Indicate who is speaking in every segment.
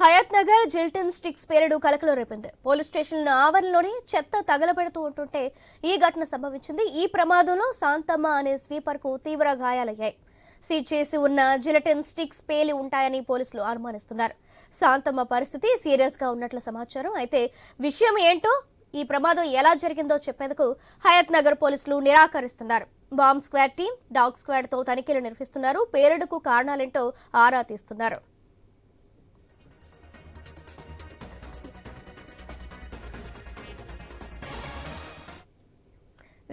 Speaker 1: Hayat Nagar gelatin sticks పేరుడు కలకలం రేపింది. పోలీస్ స్టేషన్ ఆవరణలోని చెత్త తగలబెడుతూ ఉంటుంటే ఈ ఘటన సంభవించింది. ఈ ప్రమాదంలో శాంతమ్మ అనే స్వీపర్కు తీవ్ర గాయాలయ్యాయి. సీజ్ చేసి ఉన్న జిలటిన్ స్టిక్స్ పేలి ఉంటాయని పోలీసులు అనుమానిస్తున్నారు. శాంతమ్మ పరిస్థితి సీరియస్గా ఉన్నట్లు సమాచారం. అయితే విషయం ఏంటో ఈ ప్రమాదం ఎలా జరిగిందో చెప్పేందుకు హయత్ నగర్ పోలీసులు నిరాకరిస్తున్నారు. బాంబ్ స్క్వాడ్ టీం డాగ్ స్క్వాడ్తో తనిఖీలు నిర్వహిస్తున్నారు. పేలుడుకు కారణాలేంటో ఆరా తీస్తున్నారు.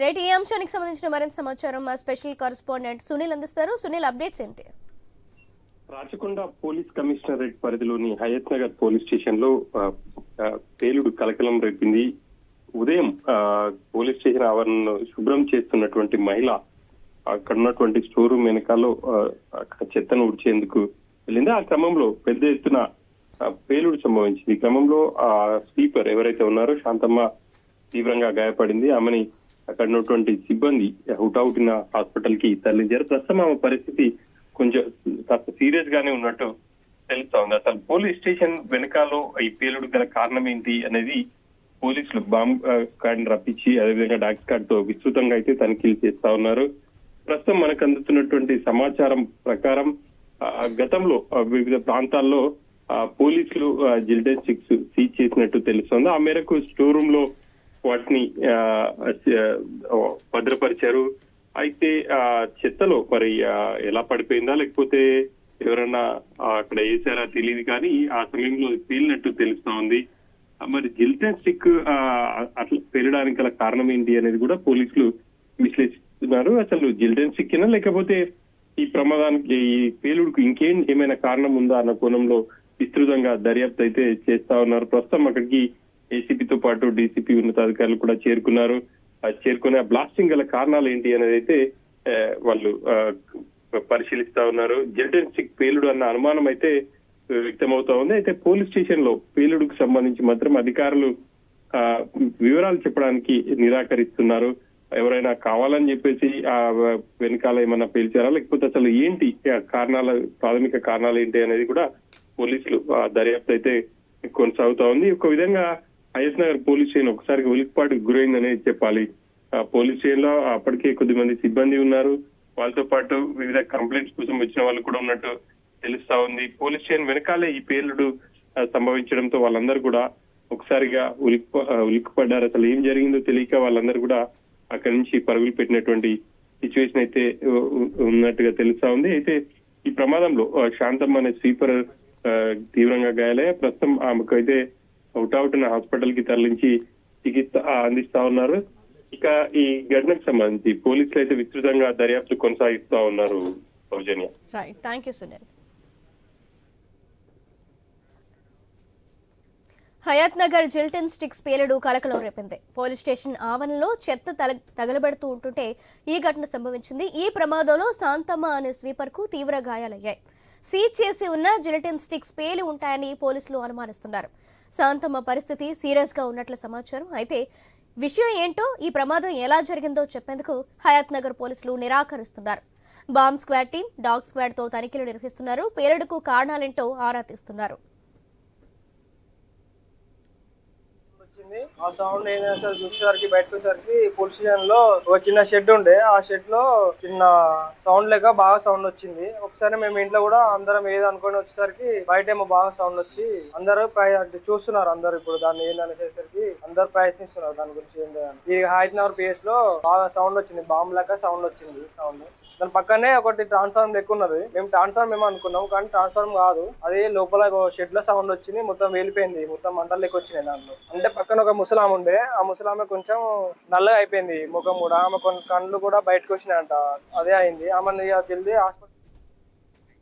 Speaker 1: రేట్ ఈ అంశానికి సంబంధించిన మరింత సమాచారం మా స్పెషల్ కరస్పాండెంట్ సునీల్ అందిస్తారు. సునీల్ అప్డేట్స్ ఏంటి?
Speaker 2: రాచకొండ పోలీస్ కమిషనరేట్ పరిధిలోని హయత్ నగర్ పోలీస్ స్టేషన్లో పేలుడు కలకలం రేపింది. ఉదయం పోలీస్ స్టేషన్ ఆవరణను శుభ్రం చేస్తున్నటువంటి మహిళ అక్కడ ఉన్నటువంటి స్టోర్ రూమ్ వెనకాలో అక్కడ చెత్తను ఉడిచేందుకు వెళ్ళింది. ఆ క్రమంలో పెద్ద ఎత్తున పేలుడు సంభవించింది. ఈ క్రమంలో ఆ స్లీపర్ ఎవరైతే ఉన్నారో శాంతమ్మ తీవ్రంగా గాయపడింది. ఆమెని అక్కడ ఉన్నటువంటి సిబ్బంది హుటాహుటిన హాస్పిటల్కి తరలించారు. ప్రస్తుతం ఆమె పరిస్థితి కొంచెం కాస్త సీరియస్ గానే ఉన్నట్టు తెలుస్తా ఉంది. అసలు పోలీస్ స్టేషన్ వెనకాలో ఈ పేలుడు గల కారణం ఏంటి అనేది పోలీసులు బాంబ్ కార్డ్ రప్పించి అదేవిధంగా డాక్ కార్డ్తో విస్తృతంగా అయితే తనిఖీలు చేస్తా ఉన్నారు. ప్రస్తుతం మనకు అందుతున్నటువంటి సమాచారం ప్రకారం ఆ, గతంలో వివిధ ప్రాంతాల్లో పోలీసులు జిల్డెన్ సిక్స్ సీజ్ చేసినట్టు తెలుస్తోంది. ఆ మేరకు స్టోర్ రూమ్లో వాటిని ఆ, భద్రపరిచారు. అయితే ఆ చెత్తలో మరి ఎలా పడిపోయిందా? లేకపోతే ఎవరన్నా అక్కడ వేసారా తెలియదు కానీ ఆ సమయంలో పేలినట్టు తెలుస్తా ఉంది. మరి జిల్టన్ స్టిక్ ఆ, అట్లా పేలడానికి గల కారణం ఏంటి అనేది కూడా పోలీసులు విశ్లేషిస్తున్నారు. అసలు జిల్టన్ స్టిక్ లేకపోతే ఈ ప్రమాదానికి ఈ పేలుడుకు ఇంకేం ఏమైనా కారణం ఉందా అన్న కోణంలో విస్తృతంగా దర్యాప్తు అయితే చేస్తా ఉన్నారు. ప్రస్తుతం అక్కడికి ఏసీపీతో పాటు డీసీపీ ఉన్నతాధికారులు కూడా చేరుకున్నారు. చేరుకునే బ్లాస్టింగ్ గల కారణాలు ఏంటి అనేది అయితే వాళ్ళు పరిశీలిస్తా ఉన్నారు. జిల్టన్ పేలుడు అన్న అనుమానం అయితే వ్యక్తమవుతా ఉంది. అయితే పోలీస్ స్టేషన్లో పేలుడుకు సంబంధించి మాత్రం అధికారులు ఆ, వివరాలు చెప్పడానికి నిరాకరిస్తున్నారు. ఎవరైనా కావాలని చెప్పేసి ఆ వెనకాల ఏమన్నా పేల్చారా? లేకపోతే అసలు ఏంటి కారణాల ప్రాథమిక కారణాలు ఏంటి అనేది కూడా పోలీసులు ఆ దర్యాప్తు అయితే కొనసాగుతా ఉంది. ఒక విధంగా హైస్ నగర్ పోలీస్ స్టేషన్ ఒకసారి ఉలిక్పాటుకు గురైందనే చెప్పాలి. ఆ పోలీస్ స్టేషన్లో అప్పటికే కొద్ది మంది సిబ్బంది ఉన్నారు. వాళ్ళతో పాటు వివిధ కంప్లైంట్స్ కోసం వచ్చిన వాళ్ళు కూడా ఉన్నట్టు తెలుస్తా ఉంది. పోలీస్ స్టేషన్ వెనకాలే ఈ పేలుడు సంభవించడంతో వాళ్ళందరూ కూడా ఒకసారిగా ఉలిక్ ఉలిక్కిపడ్డారు. అసలు ఏం జరిగిందో తెలియక వాళ్ళందరూ కూడా అక్కడి నుంచి పరుగులు పెట్టినటువంటి సిచ్యువేషన్ అయితే ఉన్నట్టుగా తెలుస్తా ఉంది. అయితే ఈ ప్రమాదంలో శాంతమ్మ అనే స్వీపర్ తీవ్రంగా గాయాలయ్యా ప్రస్తుతం ఆమెకు అయితే అవుట్ హాస్పిటల్కి తరలించి చికిత్స అందిస్తా ఉన్నారు. ఇక ఈ ఘటనకు సంబంధించి పోలీసులు అయితే విస్తృతంగా దర్యాప్తు కొనసాగిస్తా ఉన్నారు Soujanya.
Speaker 1: Right thank you Sunil Hayat Nagar gelatin sticks పేలుడు కలకలం రేపింది. పోలీస్ స్టేషన్ ఆవరణలో చెత్త తల- తగలబెడుతూ ఉంటుంటే ఈ ఘటన సంభవించింది. ఈ ప్రమాదంలో శాంతమ్మ అనే స్వీపర్కు తీవ్ర గాయాలయ్యాయి. సీజ్ చేసి ఉన్న జిలటిన్ స్టిక్స్ పేలి ఉంటాయని పోలీసులు అనుమానిస్తున్నారు. శాంతమ్మ పరిస్థితి సీరియస్గా ఉన్నట్లు సమాచారం. అయితే విషయం ఏంటో ఈ ప్రమాదం ఎలా జరిగిందో చెప్పేందుకు హయాత్ నగర్ పోలీసులు నిరాకరిస్తున్నారు. బాంబ్ స్క్వాడ్ టీం డాగ్ స్క్వాడ్తో తనిఖీలు నిర్వహిస్తున్నారు. పేలుడుకు కారణాలేంటో ఆరా తీస్తున్నారు
Speaker 3: వచ్చింది ఆ సౌండ్ ఏదైనా అసలు చూసేసరికి బయటకు వచ్చేసరికి పోలీస్ స్టేషన్లో ఒక చిన్న షెడ్ ఉండే. ఆ షెడ్లో చిన్న సౌండ్ లేక బాగా సౌండ్ వచ్చింది. ఒకసారి మేము ఇంట్లో కూడా అందరం ఏదో అనుకుని వచ్చేసరికి బయట ఏమో బాగా సౌండ్ వచ్చి అందరూ ప్రయ- అంటే చూస్తున్నారు అందరూ ఇప్పుడు దాన్ని ఏందనేసరికి అందరూ ప్రయత్నిస్తున్నారు దాని గురించి ఏంటి ఈ హైట్ నగర్లో బాగా సౌండ్ వచ్చింది. బాంబు లాగా సౌండ్ వచ్చింది సౌండ్ దాని పక్కనే ఒకటి ట్రాన్స్ఫార్మ్ లెక్క ఉన్నది మేము ట్రాన్స్ఫార్మ్ ఏమో అనుకున్నాం కానీ ట్రాన్స్ఫార్మ్ కాదు. అది లోపల షెడ్లో సౌండ్ వచ్చింది మొత్తం వెళ్ళిపోయింది మొత్తం మంటలు లెక్క వచ్చినాయి దాంట్లో. అంటే పక్కన ఒక ముసలామె ఉండే ఆ ముసలామె కొంచెం నల్లగా అయిపోయింది ముఖం కూడా. ఆమె కొన్ని కళ్ళు కూడా బయటకు వచ్చినాయంట. అదే అయింది. ఆమె తెలిసి హాస్పిటల్